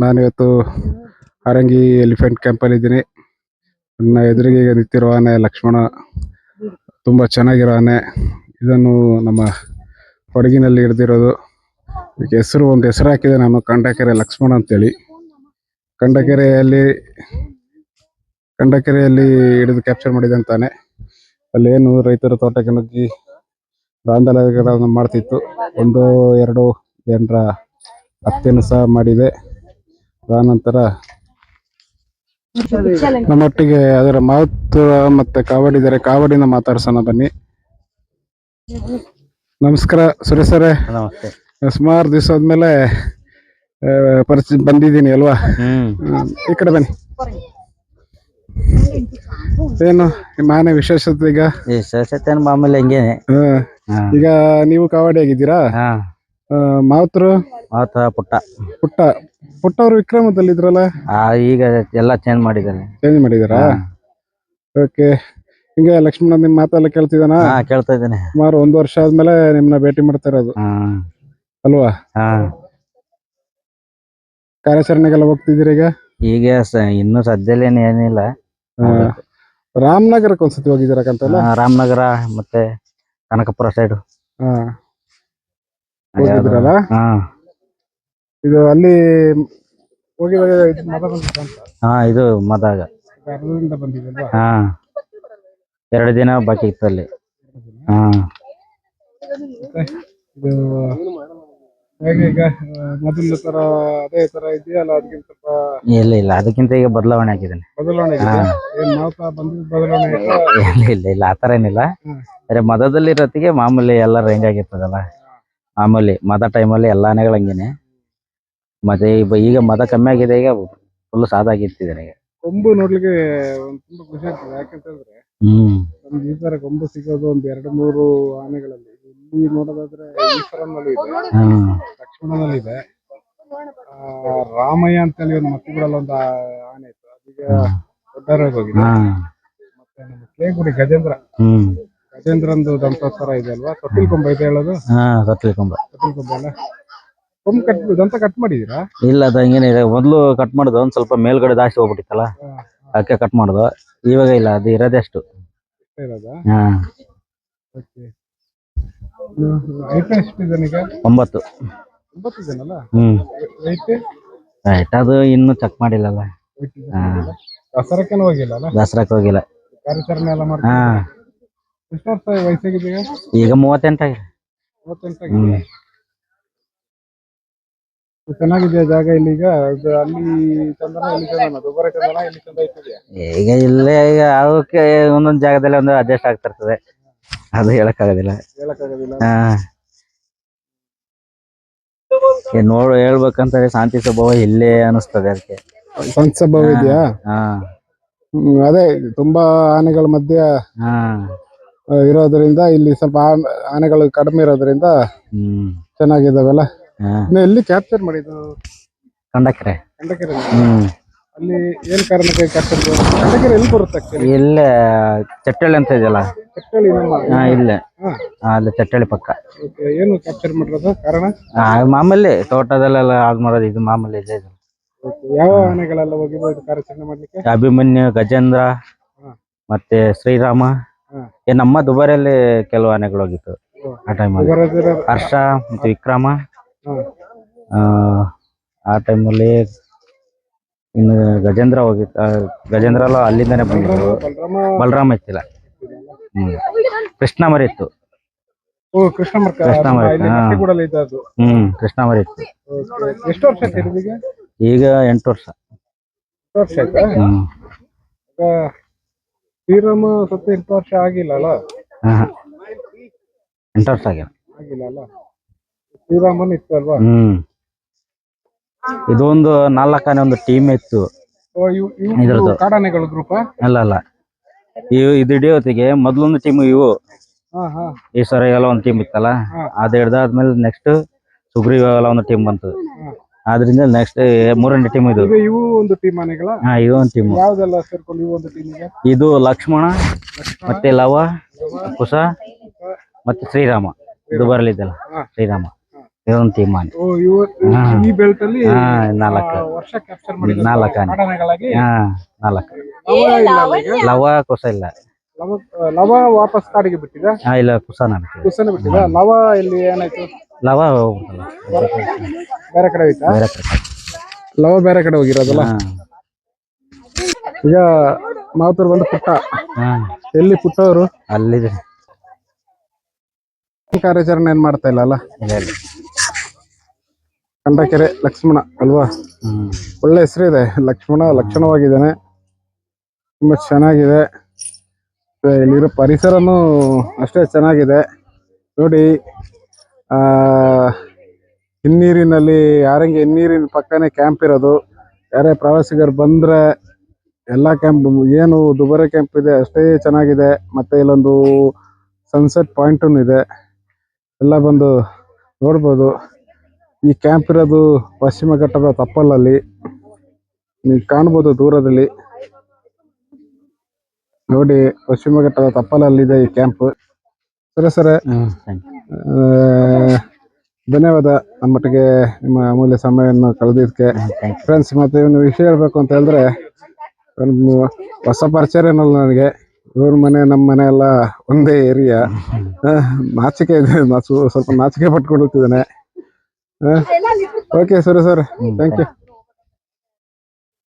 ನಾನಿವತ್ತು ಹಾರಂಗಿ ಎಲಿಫೆಂಟ್ ಕ್ಯಾಂಪಲ್ಲಿ ಇದ್ದೀನಿ. ನನ್ನ ಎದುರಿಗೆ ನಿಂತಿರುವ ನಿಂತಿರೋ ಆನೆ ಲಕ್ಷ್ಮಣ. ತುಂಬ ಚೆನ್ನಾಗಿರೋ ಆನೆ. ಇದನ್ನು ನಮ್ಮ ಕೊಡಗಿನಲ್ಲಿ ಹಿಡ್ದಿರೋದು. ಇದಕ್ಕೆ ಹೆಸರು ಒಂದು ಹೆಸರು ಹಾಕಿದೆ ನಾನು, ಕಂಡಕೆರೆ ಲಕ್ಷ್ಮಣ ಅಂತೇಳಿ. ಕಂಡಕೆರೆಯಲ್ಲಿ ಕಂಡಕೆರೆಯಲ್ಲಿ ಹಿಡಿದು ಕ್ಯಾಪ್ಚರ್ ಮಾಡಿದೆ ಅಂತಾನೆ. ಏನು ರೈತರ ತೋಟಕ್ಕೆ ನುಗ್ಗಿ ದಾಂಧಲೆಗಳನ್ನು ಮಾಡ್ತಿತ್ತು. ಒಂದು, ಎರಡು ಜನರ ಹತ್ಯೆಯನ್ನು ಸಹ ಮಾಡಿದೆ. ಆನಂತರ ನಮ್ಮೊಟ್ಟಿಗೆ ಅದರ ಮಾತು ಮತ್ತೆ ಕಾವಡಿ ಇದ್ದಾರೆ. ಕಾವಡಿನ ಮಾತಾಡ್ಸೋಣ ಬನ್ನಿ. ನಮಸ್ಕಾರ ಸುರೇಶ್ ಸರೇ. ನಮಸ್ತೆ. ಸುಮಾರು ದಿವಸ ಆದ್ಮೇಲೆ ಪರಿಸ್ಥಿತಿ ಬಂದಿದ್ದೀನಿ ಅಲ್ವಾ. ಈ ಕಡೆ ಬನ್ನಿ. ಏನು ನಿಮ್ಮ ಆನೆ ವಿಶೇಷತೆ ಈಗ? ವಿಶೇಷತೆ ಮಾಮೂಲಿ ಹಂಗೇನೆ. ಈಗ ನೀವು ಕಾವಡಿ ಆಗಿದ್ದೀರಾ? ಮಾವುತರು? ಮಾತ ಪುಟ್ಟ. ಪುಟ್ಟ. ಪುಟ್ಟ ಅವರು ವಿಕ್ರಮದಲ್ಲಿ ಇದ್ರಲ್ಲ? ಆ ಈಗ ಎಲ್ಲ ಚೇಂಜ್ ಮಾಡಿದ್ದಾರೆ. ಚೇಂಜ್ ಮಾಡಿದಾರಾ? ಓಕೆ ಹಿಂಗೆ ಲಕ್ಷ್ಮಣ ನಿಮ್ ಮಾತೆಲ್ಲ ಕೇಳ್ತಿದಾನ ಹಾ ಕೇಳ್ತಾ ಇದ್ದೇನೆ. ಸುಮಾರು ಒಂದು ವರ್ಷ ಆದ್ಮೇಲೆ ನಿಮ್ನ ಭೇಟಿ ಮಾಡ್ತಾ ಇರೋದು ಹಾ. ಅಲ್ವಾ? ಹಾ. ಕಾರ್ಯಾಚರಣೆಗೆಲ್ಲ ಹೋಗ್ತಿದ್ದೀರಿ ಈಗ? ಈಗ ಸ- ಇನ್ನು ಸದ್ಯದಲ್ಲಿ ಏನಿಲ್ಲ. ಆ, ರಾಮನಗರಕ್ಕೆ ಒಂದ್ಸತಿ ಹೋಗಿದ್ದೀರಾ ಕಂತಲ್ಲ? ಆ, ರಾಮನಗರ ಮತ್ತೆ ಕನಕಪುರ ಸೈಡ್ ಹಾ. ಹೋಗಿದ್ರಲ್ಲ ಹಾ. ಇದು ಅಲ್ಲಿ ಹೋಗಿದಾಗ ಇದು ಮದ ಬಂದಿತ್ತು ಅಂತ? ಹಾ ಇದು ಮದಾಗ ಬಂದಿದ್ದಲ್ವಾ ಹಾ. ಎರಡು ದಿನ ಬಾಕಿ ಇತ್ತು ಅಲ್ಲಿ. ಹಾ. ಇದು ಹೇಗೆ ಈಗ ಆ, ಮೊದಲ ತರ ಅದೇ ತರ ಇದೆಯಲ್ಲ ಅದಕ್ಕಿಂತ ಸ್ವಲ್ಪ ಇಲ್ಲ ಇಲ್ಲ ಅದಕ್ಕಿಂತ ಈಗ ಬದಲಾವಣೆ ಆಗಿದ್ದೇನೆ. ಬದಲಾವಣೆ ಏನ್ ಬಂದಿದ್ದು? ಇಲ್ಲ ಇಲ್ಲ ಇಲ್ಲ ಆತರ ಏನಿಲ್ಲ. ಅದೇ ಅರೆ ಮದದಲ್ಲಿ ಇರೋತ್ತಿಗೆ ಮಾಮೂಲಿ ಎಲ್ಲರೂ ಹೆಂಗಾಗಿರ್ತದಲ್ಲ? ಮಾಮೂಲಿ ಮದ ಟೈಮಲ್ಲಿ ಎಲ್ಲ ಆನೆಗಳು ಹಂಗೇನೆ. ಮತ್ತೆ ಈಗ ಮದ ಕಮ್ಮಿ ಆಗಿದೆ ಈಗ ಫುಲ್ ಸಾದಾಗಿರ್ತಿದ್ದಾರೆ ನನಗೆ ಕೊಂಬು ನೋಡ್ಲಿಕ್ಕೆ ಒಂದ್ ತುಂಬಾ ಖುಷಿ ಆಗ್ತದೆ. ಯಾಕಂತಂದ್ರೆ ಹೇಳಿದ್ರೆ ಹ್ಮ್. ನಮ್ಗೆ ಈ ತರ ಕೊಂಬು ಸಿಗೋದು ಒಂದ್ ಎರಡು ಮೂರು ಆನೆಗಳಲ್ಲಿ. ಇಲ್ಲಿ ನೋಡೋದಾದ್ರೆ ಈಶ್ವರನಲ್ಲಿ ಇದೆ ಹ್ಮ್. ಲಕ್ಷ್ಮಣನಲ್ಲಿ ಇದೆ ಆ, ರಾಮಯ್ಯ ಅಂತೇಳಿ ಒಂದು ಮತ್ತಿಗಳಲ್ಲಿ ಒಂದು ಆನೆ ಇತ್ತು. ಅದೀಗ ದೊಡ್ಡ ಹೋಗಿದೆ. ಮತ್ತೆ ನಮ್ಮ ಕೇಗುಡಿ ಗಜೇಂದ್ರ. ಹ್ಮ್. ಗಜೇಂದ್ರಂದು ದಂತೋತ್ಸವ ಇದೆ ಅಲ್ವಾ? ತೊಟ್ಟಿಲ್ ಕೊಂಬ ಇದೆ ಹೇಳೋದು? ಹಾ ಕೊಂಬ. ತೊಟ್ಟಿಲ್ ಕೊಂಬ ಅಲ್ಲ? ಕೊಂಬ ಕಟ್ ದಂತ ಕಟ್ ಮಾಡಿದೀರಾ ಇಲ್ಲ ಅದು ಹಂಗೇನೆ ಇದೆ. ಮೊದ್ಲು ಕಟ್ ಮಾಡುದು ಒಂದ್ ಸ್ವಲ್ಪ ಮೇಲ್ಗಡೆ ಜಾಸ್ತಿ ಹೋಗ್ಬಿಟ್ಟಿತ್ತಲ್ಲ? ಅದಕ್ಕೆ ಕಟ್ ಮಾಡುದು. ಇವಾಗ ಇಲ್ಲ ಅದು ಇರೋದೇ ಅಷ್ಟು. ಇರೋದಾ? ಹಾ. ಓಕೆ. ಈಗ ಒಂಬತ್ತು. ಒಂಬತ್ತು ಜನಲ್ಲ ಹ್ಮ್. ವೈಟ್ ರೈಟ್ ಅದು ಇನ್ನು ಚೆಕ್ ಮಾಡಿಲ್ಲಲ್ಲ. ಹಾ. ದಸರಕ್ಕೇನು ಹೋಗಿಲ್ಲ ಅಲ್ಲ ದಸರಾಕ್ ಹೋಗಿಲ್ಲ. ಕಾರ್ಯಾಚರಣೆ ಎಲ್ಲ ಹಾ. ಮಾಡ್ತಾರೆ ಎಷ್ಟು ವರ್ಷ ವಯಸ್ಸಾಗಿದೆ ಈಗ? ಈಗ ಮೂವತ್ತೆಂಟಾಗಿ. ಮೂವತ್ತೆಂಟಾಗಿದೆ ಚೆನ್ನಾಗಿದೆಯಾ ಜಾಗ ಇಲ್ಲಿಗ ಈಗ? ಅಲ್ಲಿ ಚಂದನ ಇಲ್ಲಿ ಚಂದನ ದುಬಾರಿ ಚಂದನ ಇಲ್ಲಿ ಚಂದ ಐತಿದೆಯಾ ಈಗ ಇಲ್ಲೇ ಈಗ ಅದಕ್ಕೆ ಒಂದೊಂದು ಜಾಗದಲ್ಲಿ ಒಂದು ಅಡ್ಜಸ್ಟ್ ಆಗ್ತಿರ್ತದೆ ಅದು ಹೇಳಕ್ಕಾಗೋದಿಲ್ಲ. ಹೇಳಕ್ಕಾಗೋದಿಲ್ಲ. ಹಾ. ನೋಡು ಹೇಳ್ಬೇಕಂತ ಶಾಂತಿ ಸ್ವಭಾವ ಇಲ್ಲೇ ಅನಿಸ್ತದೆ ಅದಕ್ಕೆ. ಸಂಸಭಾವ ಇದೆಯಾ? ಹಾ. ಹ್ಮ್, ಅದೇ ತುಂಬಾ ಆನೆಗಳ ಮಧ್ಯ ಹಾ. ಇರೋದ್ರಿಂದ ಇಲ್ಲಿ ಸ್ವಲ್ಪ ಆನೆಗಳು ಕಡಿಮೆ ಇರೋದ್ರಿಂದ ಹ್ಮ್. ಚೆನ್ನಾಗಿದಾವೆಲ್ಲ? ಹಾ. ಇನ್ನು ಎಲ್ಲಿ ಕ್ಯಾಪ್ಚರ್ ಮಾಡಿದ್ದು? ಕಂಡಕ್ರೆ. ಕಂಡಕೆರೆ. ಹ್ಮ್. ಅಲ್ಲಿ ಏನ್ ಕಾರಣಕ್ಕೆ ಕ್ಯಾಪ್ಚರ್ ಕಂಡಕೆರೆ ಎಲ್ಲಿ ಬರುತ್ತೆ ಆಕ್ಚುಲಿ ಇಲ್ಲೇ ಚಟ್ಟಳ್ಳಿ ಅಂತ ಇದೆಯಲ್ಲ? ಚಟ್ಟಳಿ ನಮ್ಮ ಹಾ ಇಲ್ಲೇ. ಹಾ. ಹಾ, ಅಲ್ಲಿ ಚಟ್ಟಳ್ಳಿ ಪಕ್ಕ. ಓಕೆ ಏನು ಕ್ಯಾಪ್ಚರ್ ಮಾಡಿರೋದು? ಕಾರಣ? ಆ, ಮಾಮೂಲಿ ತೋಟದಲ್ಲೆಲ್ಲ ಅದು ಮಾಡೋದು ಇದು ಮಾಮೂಲಿ ಇದೆ ಇದು. Okay, ಯಾವ ಆನೆಗಳೆಲ್ಲ ಹೋಗಿದ್ದು ಇದು ಕಾರ್ಯಾಚರಣೆ ಮಾಡ್ಲಿಕ್ಕೆ? ಅಭಿಮನ್ಯು ಗಜೇಂದ್ರ ಹಾ. ಮತ್ತೆ ಶ್ರೀರಾಮ. ಹಾ. ಏ ನಮ್ಮ ದುಬಾರಿಯಲ್ಲಿ ಕೆಲವು ಆನೆಗಳು ಹೋಗಿತ್ತು ಆ ಟೈಮಲ್ಲಿ ಹರ್ಷ ಮತ್ತೆ ವಿಕ್ರಮ. ಆ, ಆ ಟೈಮಲ್ಲಿ ಇನ್ನು ಗಜೇಂದ್ರ ಹೋಗಿತ್ತು ಆ, ಗಜೇಂದ್ರ ಎಲ್ಲ ಅಲ್ಲಿಂದಾನೆ ಬಂದಿದ್ರು ಬಲರಾಮ ಇತ್ತಿಲ್ಲ. ಹ್ಮ್. ಕೃಷ್ಣ ಮರಿ ಇತ್ತು. ಓ ಕೃಷ್ಣ ಮರ್ಕ ಕೃಷ್ಣ ಮರಿ, ಇಲ್ಲಿ ಹಾ. ಹ್ಮ್ ಕೃಷ್ಣ ಮರಿ ಇತ್ತು. Okay. ಎಷ್ಟು ವರ್ಷ ಆಯ್ತು ಈಗ ಈಗ ಎಂಟು ವರ್ಷ. ಎಷ್ಟು ವರ್ಷ ಆಯ್ತಾ? ಹ್ಮ್. ಶ್ರೀರಾಮ ಸತ್ತ ಎಂಟು ವರ್ಷ ಆಗಿಲ್ಲ ಅಲ್ಲ. ಎಂಟು ವರ್ಷ ಆಗ್ಯಾವ ಆಗಿಲ್ಲ. ಅಲ್ಲ? ಶ್ರೀರಾಮನ್ ಇತ್ತು ಅಲ್ವಾ? ಹ್ಮ್. ಇದೊಂದು ನಾಲ್ಕನೇ ಒಂದು ಟೀಮ್ ಇತ್ತು. ಓ, ಇವ್ ಇವು ಇದ್ರದ್ದು. ಕಾಡಾನೆಗಳು ಗ್ರೂಪ್ ಅಲ್ಲ ಅಲ್ಲ. ಇವು ಇದು ಮೊದಲೊಂದು ಮೊದ್ಲೊಂದು ಟೀಮ್ ಇವು. ಹಾ ಹಾ. ಈ ಸರ ಎಲ್ಲ ಒಂದು ಟೀಮ್ ಇತ್ತಲ್ಲ? ಹಾ. ಅದು ಹಿಡ್ದಾದ್ಮೇಲೆ ನೆಕ್ಸ್ಟ್ ಸುಗ್ರೀವ ಎಲ್ಲ ಒಂದು ಟೀಮ್ ಬಂತು. ಹಾ. ಆದ್ರಿಂದ ನೆಕ್ಸ್ಟ್ ಮೂರನೇ ಟೀಮ್ ಇದು. ಈಗ ಇವು ಒಂದು ಟೀಮ್ ಆನೆಗಳ ಹಾ ಇದು ಒಂದು ಟೀಮ್ ಯಾವ್ದೆಲ್ಲ ಸೇರ್ಕೊಂಡು ಇವು ಒಂದು ಟೀಮಿಗೆ ಇದು ಲಕ್ಷ್ಮಣ ಮತ್ತೆ ಲವ ಕುಶ ಮತ್ತೆ ಶ್ರೀರಾಮ. ಇದು ಬರಲಿದ್ದಲ್ಲ ಶ್ರೀರಾಮ. ಇದೊಂದು ತೀರ್ಮಾನ ಓ ಇವತ್ತು ಹಾ. ಈ ಬೆಲ್ಟ್ ಅಲ್ಲಿ ಹಾ ನಾಲ್ಕು. ವರ್ಷ ಕ್ಯಾಪ್ಚರ್ ಮಾಡಿದ ನಾಲ್ಕು ಆನೆ. ಕಾಡಾನೆಗಳಾಗಿ ಹಾ ನಾಲ್ಕು. ಲವ ಕುಸ ಇಲ್ಲ. ಲವ ಲವ ವಾಪಸ್ ಕಾಡಿಗೆ ಬಿಟ್ಟಿದ? ಹಾ ಇಲ್ಲ ಬಿಟ್ಟಿದ. ಲವ ಇಲ್ಲಿ ಏನಾಯ್ತು? ಲವ ಹೋಗ್ಬಿಟ್ಟಲ್ಲ ಬೇರೆ ಕಡೆ ಹೋಯ್ತಾ? ಬೇರೆ ಲವ ಬೇರೆ ಕಡೆ ಹೋಗಿರೋದಲ್ಲ? ಈಗ ಮಾತೂರು ಬಂದು ಪುಟ್ಟ. ಹಾ. ಎಲ್ಲಿ ಪುಟ್ಟವರು? ಅಲ್ಲಿದೆ. ಕಾರ್ಯಾಚರಣೆ ಏನ್ ಮಾಡ್ತಾ ಇಲ್ಲ ಅಲ್ಲ? ಇಲ್ಲ ಇಲ್ಲ. ಕಂಡಕೆರೆ ಲಕ್ಷ್ಮಣ ಅಲ್ವಾ? ಒಳ್ಳೆ ಹೆಸರು ಇದೆ. ಲಕ್ಷ್ಮಣ ಲಕ್ಷಣವಾಗಿದ್ದಾನೆ. ತುಂಬಾ ಚೆನ್ನಾಗಿದೆ. ಮತ್ತೆ ಇಲ್ಲಿರೋ ಪರಿಸರನು ಅಷ್ಟೇ ಚೆನ್ನಾಗಿದೆ. ನೋಡಿ ಹಿನ್ನೀರಿನಲ್ಲಿ, ಯಾರಂಗೆ ಹಿನ್ನೀರಿನ ಪಕ್ಕನೇ ಕ್ಯಾಂಪ್ ಇರೋದು, ಯಾರೇ ಪ್ರವಾಸಿಗರು ಬಂದ್ರೆ ಎಲ್ಲ ಕ್ಯಾಂಪ್ ಏನು ದುಬಾರೆ ಕ್ಯಾಂಪ್ ಇದೆ, ಅಷ್ಟೇ ಚೆನ್ನಾಗಿದೆ, ಮತ್ತೆ ಇಲ್ಲೊಂದು ಸನ್ಸೆಟ್ ಪಾಯಿಂಟ್ ಇದೆ, ಎಲ್ಲ ಬಂದು ನೋಡ್ಬೋದು. ಈ ಕ್ಯಾಂಪ್ ಇರೋದು ಪಶ್ಚಿಮ ಘಟ್ಟದ ತಪ್ಪಲಲ್ಲಿ, ನೀವು ಕಾಣ್ಬೋದು ದೂರದಲ್ಲಿ. ನೋಡಿ, ಪಶ್ಚಿಮ ಘಟ್ಟದ ತಪ್ಪಲಲ್ಲಿದೆ ಈ ಕ್ಯಾಂಪ್ ಸರಿ ಸರ್. ಹ್ಮ್ ನಮ್ಮ ಮಟ್ಟಿಗೆ ಧನ್ಯವಾದ ನಿಮ್ಮ ಅಮೂಲ್ಯ ಸಮಯವನ್ನು ಕಳೆದಿದ್ದಕ್ಕೆ. ಫ್ರೆಂಡ್ಸ್ ಮತ್ತೆ ಇವನು ವಿಷಯ ಹೇಳಬೇಕು ಅಂತ ಹೇಳಿದ್ರೆ ಹೊಸ ಪರಿಚಯ ಏನಲ್ಲ ನನಗೆ. ಇವ್ರ ಮನೆ, ನಮ್ಮ ಮನೆ ಎಲ್ಲ ಒಂದೇ ಏರಿಯಾ. ನಾಚಿಕೆ ಇದೆ ಸ್ವಲ್ಪ ನಾಚಿಕೆ ಪಟ್ಕೊಂಡಿರ್ತಿದ್ದಾನೆ. ಓಕೆ ಸರಿ ಸರ್ ಥ್ಯಾಂಕ್ ಯು